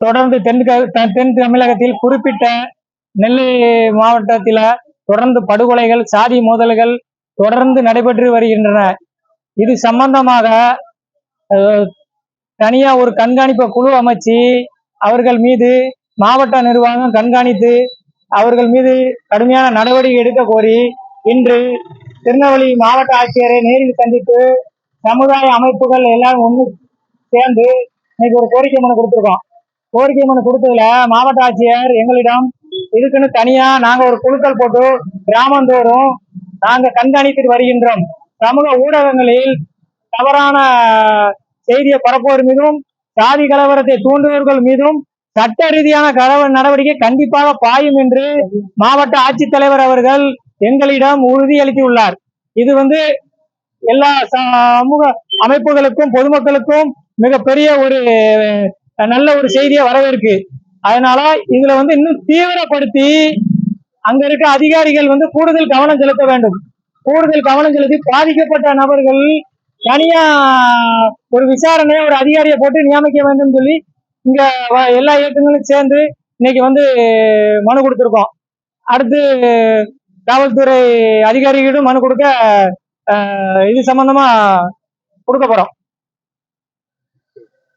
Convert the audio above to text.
தொடர்ந்து தென் தென் தமிழகத்தில் குறிப்பிட்ட நெல்லை மாவட்டத்தில் தொடர்ந்து படுகொலைகள் சாதி மோதல்கள் தொடர்ந்து நடைபெற்று வருகின்றன. இது சம்பந்தமாக தனியா ஒரு கண்காணிப்பு குழு அமைச்சு அவர்கள் மீது மாவட்ட நிர்வாகம் கண்காணித்து அவர்கள் மீது கடுமையான நடவடிக்கை எடுக்க கோரி இன்று திருநெல்வேலி மாவட்ட ஆட்சியரை நேரில் சந்தித்து சமுதாய அமைப்புகள் எல்லாம் ஒன்று சேர்ந்து இன்னைக்கு ஒரு கோரிக்கை மனு கொடுத்துருக்கோம். கோரிக்கை மனு கொடுத்ததுல மாவட்ட ஆட்சியர் எங்களிடம் இதுக்குன்னு தனியா நாங்க ஒரு குழுக்கள் போட்டு கிராமந்தோறும் நாங்க கண்காணித்து வருகின்றோம். சமூக ஊடகங்களில் தவறான செய்தியை பரப்புவோர் மீதும் சாதி கலவரத்தை தூண்டுவர்கள் மீதும் சட்ட ரீதியான கலவர நடவடிக்கை கண்டிப்பாக பாயும் என்று மாவட்ட ஆட்சித்தலைவர் அவர்கள் எங்களிடம் உறுதியளித்துள்ளார் இது வந்து எல்லா சமூக அமைப்புகளுக்கும் பொதுமக்களுக்கும் மிகப்பெரிய ஒரு நல்ல ஒரு செய்தியை வரவேற்கு. அதனால இதுல வந்து இன்னும் தீவிரப்படுத்தி அங்க இருக்க அதிகாரிகள் வந்து கூடுதல் கவனம் செலுத்த வேண்டும். கூடுதல் கவனம் செலுத்தி பாதிக்கப்பட்ட நபர்கள் தனியா ஒரு விசாரணையை ஒரு அதிகாரியை போட்டு நியமிக்க வேண்டும் சொல்லி இங்க வ- எல்லா இயக்கங்களும் சேர்ந்து இன்னைக்கு வந்து மனு கொடுத்துருக்கோம். அடுத்து காவல்துறை அதிகாரிகளிடம் மனு கொடுக்க இது சம்பந்தமா கொடுக்க போறோம்.